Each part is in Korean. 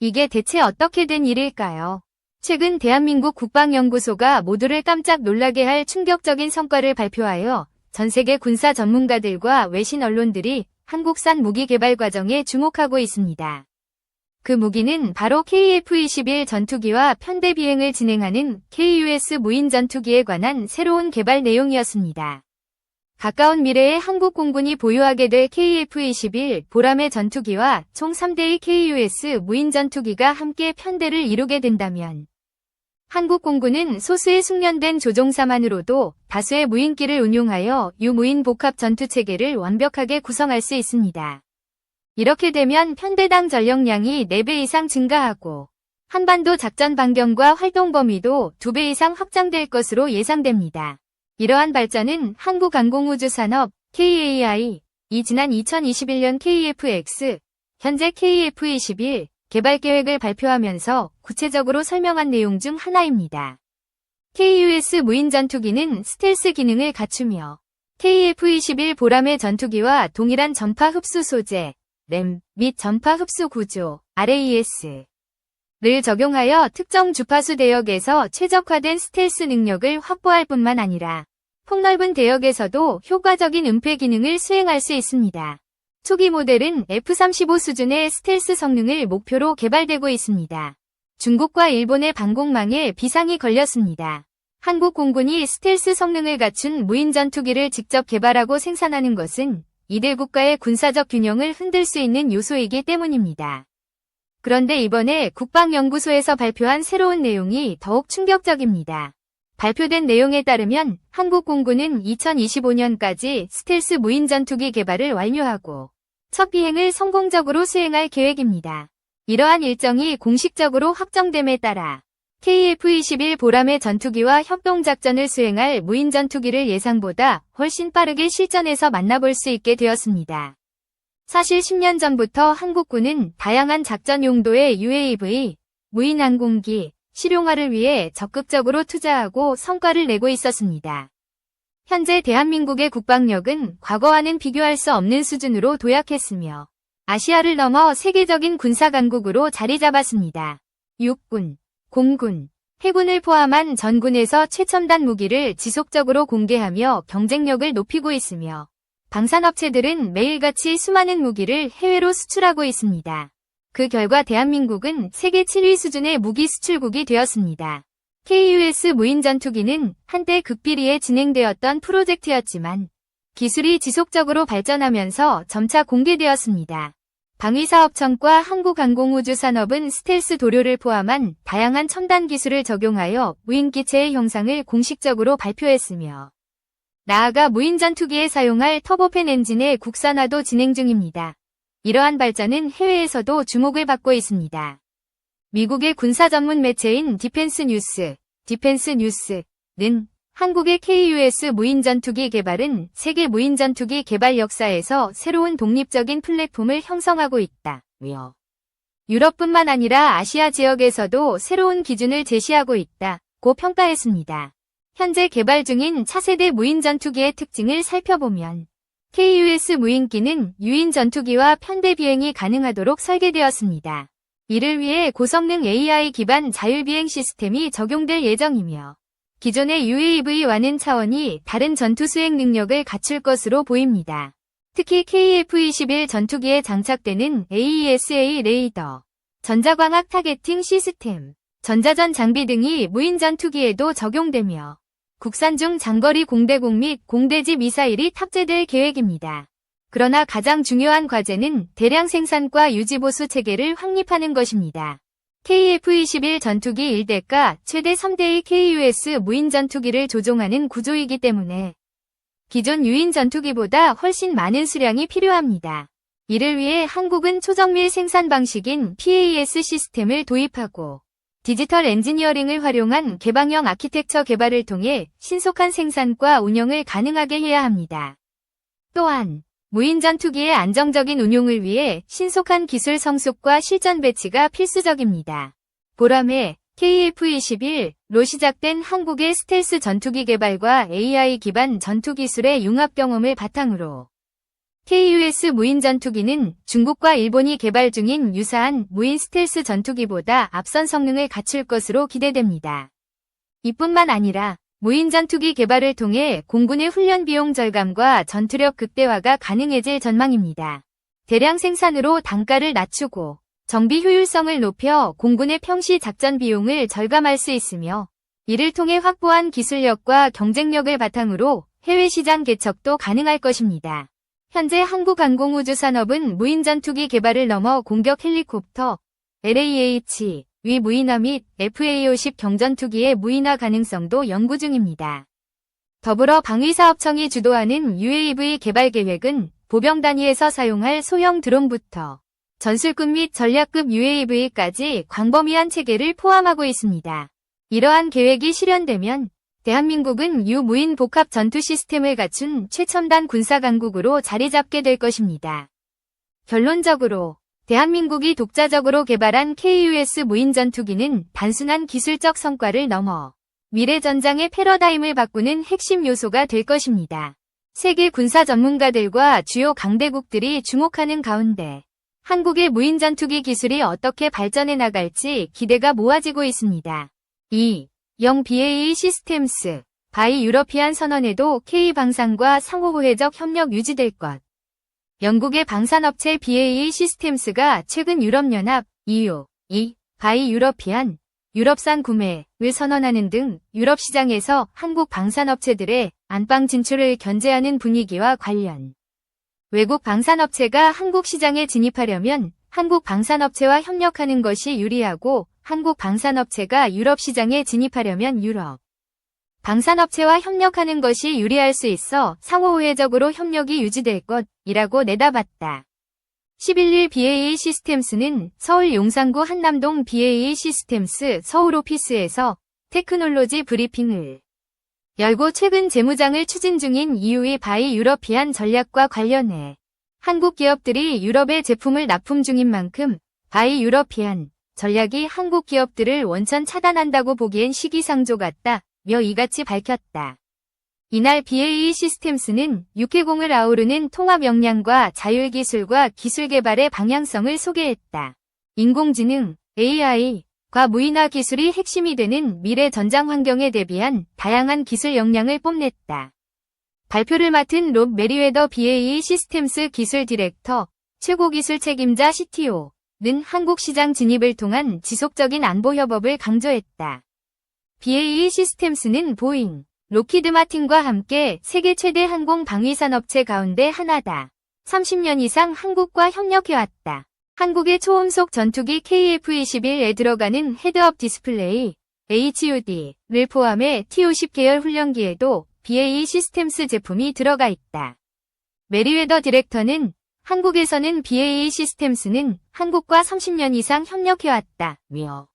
이게 대체 어떻게 된 일일까요? 최근 대한민국 국방연구소가 모두를 깜짝 놀라게 할 충격적인 성과를 발표하여 전 세계 군사 전문가들과 외신 언론들이 한국산 무기 개발 과정에 주목하고 있습니다. 그 무기는 바로 KF-21 전투기와 편대 비행을 진행하는 KUS 무인 전투기에 관한 새로운 개발 내용이었습니다. 가까운 미래에 한국 공군이 보유하게 될 KF-21 보람의 전투기와 총 3대의 KUS 무인 전투기가 함께 편대를 이루게 된다면 한국 공군은 소수의 숙련된 조종사만으로도 다수의 무인기를 운용하여 유무인 복합 전투 체계를 완벽하게 구성할 수 있습니다. 이렇게 되면 편대당 전력량이 4배 이상 증가하고 한반도 작전 반경과 활동 범위도 2배 이상 확장될 것으로 예상됩니다. 이러한 발전은 한국항공우주산업 KAI 이 지난 2021년 KFX 현재 KF21 개발 계획을 발표하면서 구체적으로 설명한 내용 중 하나입니다. KUS 무인 전투기는 스텔스 기능을 갖추며 KF21 보람의 전투기와 동일한 전파 흡수 소재 램 및 전파 흡수 구조 RAS 를 적용하여 특정 주파수 대역에서 최적화된 스텔스 능력을 확보할 뿐만 아니라 폭넓은 대역에서도 효과적인 은폐 기능을 수행할 수 있습니다. 초기 모델은 F-35 수준의 스텔스 성능을 목표로 개발되고 있습니다. 중국과 일본의 방공망에 비상이 걸렸습니다. 한국 공군이 스텔스 성능을 갖춘 무인 전투기를 직접 개발하고 생산하는 것은 이들 국가의 군사적 균형을 흔들 수 있는 요소이기 때문입니다. 그런데 이번에 국방연구소에서 발표한 새로운 내용이 더욱 충격적입니다. 발표된 내용에 따르면 한국 공군은 2025년까지 스텔스 무인 전투기 개발을 완료하고 첫 비행을 성공적으로 수행할 계획입니다. 이러한 일정이 공식적으로 확정됨에 따라 KF-21 보람의 전투기와 협동작전을 수행할 무인 전투기를 예상보다 훨씬 빠르게 실전에서 만나볼 수 있게 되었습니다. 사실 10년 전부터 한국군은 다양한 작전 용도의 UAV, 무인 항공기, 실용화를 위해 적극적으로 투자하고 성과를 내고 있었습니다. 현재 대한민국의 국방력은 과거와는 비교할 수 없는 수준으로 도약했으며 아시아를 넘어 세계적인 군사 강국으로 자리 잡았습니다. 육군, 공군, 해군을 포함한 전군에서 최첨단 무기를 지속적으로 공개하며 경쟁력을 높이고 있으며 방산업체들은 매일같이 수많은 무기를 해외로 수출하고 있습니다. 그 결과 대한민국은 세계 7위 수준의 무기 수출국이 되었습니다. KUS 무인 전투기는 한때 극비리에 진행되었던 프로젝트였지만 기술이 지속적으로 발전하면서 점차 공개되었습니다. 방위사업청과 한국항공우주산업은 스텔스 도료를 포함한 다양한 첨단 기술을 적용하여 무인기체의 형상을 공식적으로 발표했으며 나아가 무인 전투기에 사용할 터보팬 엔진의 국산화도 진행 중입니다. 이러한 발전은 해외에서도 주목을 받고 있습니다. 미국의 군사 전문 매체인 디펜스 뉴스, 디펜스 뉴스는 한국의 KUS 무인 전투기 개발은 세계 무인 전투기 개발 역사에서 새로운 독립적인 플랫폼을 형성하고 있다 며 유럽뿐만 아니라 아시아 지역에서도 새로운 기준을 제시하고 있다 고 평가했습니다. 현재 개발 중인 차세대 무인 전투기의 특징을 살펴보면 KUS 무인기는 유인 전투기와 편대 비행이 가능하도록 설계되었습니다. 이를 위해 고성능 AI 기반 자율비행 시스템이 적용될 예정이며 기존의 UAV와는 차원이 다른 전투 수행 능력을 갖출 것으로 보입니다. 특히 KF-21 전투기에 장착되는 AESA 레이더, 전자광학 타겟팅 시스템, 전자전 장비 등이 무인 전투기에도 적용되며 국산 중 장거리 공대공 및 공대지 미사일이 탑재될 계획입니다. 그러나 가장 중요한 과제는 대량 생산과 유지보수 체계를 확립하는 것입니다. KF-21 전투기 1대가 최대 3대의 KUS 무인 전투기를 조종하는 구조이기 때문에 기존 유인 전투기보다 훨씬 많은 수량이 필요합니다. 이를 위해 한국은 초정밀 생산 방식인 PAS 시스템을 도입하고 디지털 엔지니어링을 활용한 개방형 아키텍처 개발을 통해 신속한 생산과 운영을 가능하게 해야 합니다. 또한 무인 전투기의 안정적인 운용을 위해 신속한 기술 성숙과 실전 배치가 필수적입니다. 보람의 KF-21로 시작된 한국의 스텔스 전투기 개발과 AI 기반 전투 기술의 융합 경험을 바탕으로 KUS 무인 전투기는 중국과 일본이 개발 중인 유사한 무인 스텔스 전투기보다 앞선 성능을 갖출 것으로 기대됩니다. 이뿐만 아니라 무인 전투기 개발을 통해 공군의 훈련 비용 절감과 전투력 극대화가 가능해질 전망입니다. 대량 생산으로 단가를 낮추고 정비 효율성을 높여 공군의 평시 작전 비용을 절감할 수 있으며 이를 통해 확보한 기술력과 경쟁력을 바탕으로 해외 시장 개척도 가능할 것입니다. 현재 한국항공우주산업은 무인 전투기 개발을 넘어 공격 헬리콥터, LAH, 위 무인화 및 FA-50 경전투기의 무인화 가능성도 연구 중입니다. 더불어 방위사업청이 주도하는 UAV 개발 계획은 보병 단위에서 사용할 소형 드론부터 전술급 및 전략급 UAV까지 광범위한 체계를 포함하고 있습니다. 이러한 계획이 실현되면 대한민국은 유무인 복합 전투 시스템을 갖춘 최첨단 군사 강국으로 자리 잡게 될 것입니다. 결론적으로 대한민국이 독자적으로 개발한 KUS 무인 전투기는 단순한 기술적 성과를 넘어 미래 전장의 패러다임을 바꾸는 핵심 요소가 될 것입니다. 세계 군사 전문가들과 주요 강대국들이 주목하는 가운데 한국의 무인 전투기 기술이 어떻게 발전해 나갈지 기대가 모아지고 있습니다. 2. 영 BAE 시스템스 바이 유러피안 선언에도 K방산과 상호호혜적 협력 유지될 것. 영국의 방산업체 BAE 시스템스가 최근 유럽연합 EU, 이 바이 유러피안 유럽산 구매를 선언하는 등 유럽 시장에서 한국 방산업체들의 안방 진출을 견제하는 분위기와 관련 외국 방산업체가 한국 시장에 진입하려면 한국 방산업체와 협력하는 것이 유리하고 한국 방산업체가 유럽 시장에 진입하려면 유럽 방산업체와 협력하는 것이 유리할 수 있어 상호우회적으로 협력이 유지될 것이라고 내다봤다. 11일 BAE 시스템스는 서울 용산구 한남동 BAE 시스템스 서울 오피스에서 테크놀로지 브리핑을 열고 최근 재무장을 추진 중인 EU의 바이 유러피안 전략과 관련해 한국 기업들이 유럽에 제품을 납품 중인 만큼 바이 유러피안 전략이 한국 기업들을 원천 차단한다고 보기엔 시기상조 같다. 며 이같이 밝혔다. 이날 BAE 시스템스는 육해공을 아우르는 통합 역량과 자율기술과 기술 개발의 방향성을 소개했다. 인공지능, AI, 과 무인화 기술이 핵심이 되는 미래 전장 환경에 대비한 다양한 기술 역량을 뽐냈다. 발표를 맡은 롭 메리웨더 BAE 시스템스 기술 디렉터, 최고 기술 책임자 CTO 는 한국 시장 진입을 통한 지속적인 안보 협업을 강조했다. BAE 시스템스는 보잉, 로키드 마틴과 함께 세계 최대 항공 방위 산업체 가운데 하나다. 30년 이상 한국과 협력해왔다. 한국의 초음속 전투기 KF-21에 들어가는 헤드업 디스플레이 HUD를 포함해 T-50 계열 훈련기에도 BAE 시스템스 제품이 들어가 있다. 메리웨더 디렉터는 한국에서는 BAE 시스템스는 한국과 30년 이상 협력해왔다. 며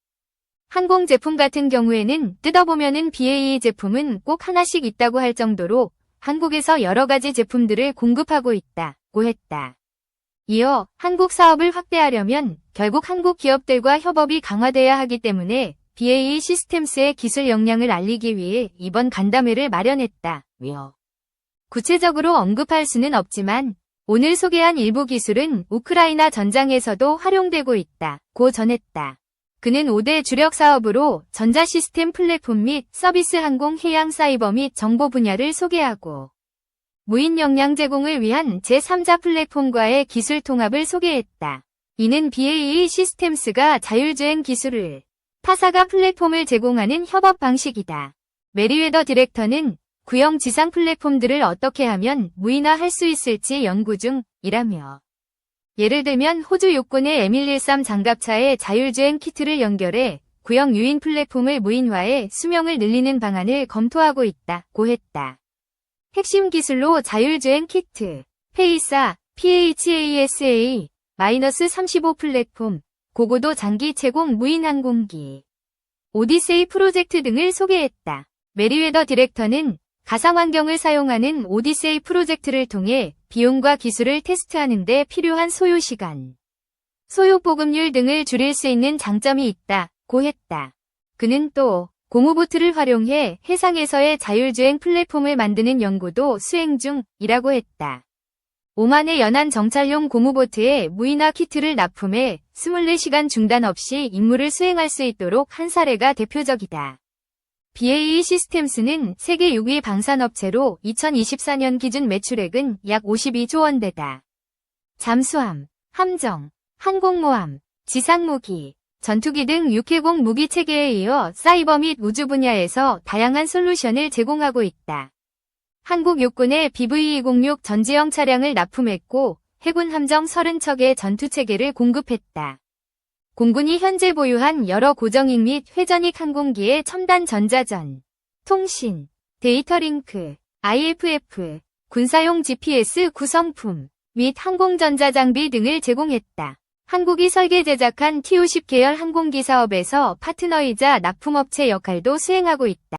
항공 제품 같은 경우에는 뜯어보면은 BAE 제품은 꼭 하나씩 있다고 할 정도로 한국에서 여러 가지 제품들을 공급하고 있다 고 했다. 이어 한국 사업을 확대하려면 결국 한국 기업들과 협업이 강화돼야 하기 때문에 BAE 시스템스의 기술 역량을 알리기 위해 이번 간담회를 마련했다며 구체적으로 언급할 수는 없지만 오늘 소개한 일부 기술은 우크라이나 전장에서도 활용되고 있다 고 전했다. 그는 5대 주력 사업으로 전자 시스템 플랫폼 및 서비스 항공 해양 사이버 및 정보 분야를 소개하고 무인 역량 제공을 위한 제3자 플랫폼과의 기술 통합을 소개했다. 이는 BAE 시스템스가 자율주행 기술을 타사가 플랫폼을 제공하는 협업 방식이다. 메리웨더 디렉터는 구형 지상 플랫폼들을 어떻게 하면 무인화할 수 있을지 연구 중이라며 예를 들면 호주 육군의 M113 장갑차에 자율주행 키트를 연결해 구형 유인 플랫폼을 무인화해 수명을 늘리는 방안을 검토하고 있다고 했다. 핵심 기술로 자율주행 키트, 페이사, PHASA-35 플랫폼, 고고도 장기 채공 무인 항공기, 오디세이 프로젝트 등을 소개했다. 메리웨더 디렉터는 가상 환경을 사용하는 오디세이 프로젝트를 통해 비용과 기술을 테스트하는 데 필요한 소요 시간, 소요 보급률 등을 줄일 수 있는 장점이 있다 고 했다. 그는 또 고무보트를 활용해 해상에서의 자율주행 플랫폼을 만드는 연구도 수행 중이라고 했다. 오만의 연안 정찰용 고무보트에 무인화 키트를 납품해 24시간 중단 없이 임무를 수행할 수 있도록 한 사례가 대표적이다. BAE 시스템스는 세계 6위 방산업체로 2024년 기준 매출액은 약 52조 원대다. 잠수함, 함정, 항공모함, 지상무기, 전투기 등 육해공 무기 체계에 이어 사이버 및 우주 분야에서 다양한 솔루션을 제공하고 있다. 한국 육군의 BV-206 전지형 차량을 납품했고 해군 함정 30척의 전투 체계를 공급했다. 공군이 현재 보유한 여러 고정익 및 회전익 항공기의 첨단 전자전, 통신, 데이터 링크, IFF, 군사용 GPS 구성품 및 항공전자 장비 등을 제공했다. 한국이 설계 제작한 TU10 계열 항공기 사업에서 파트너이자 납품업체 역할도 수행하고 있다.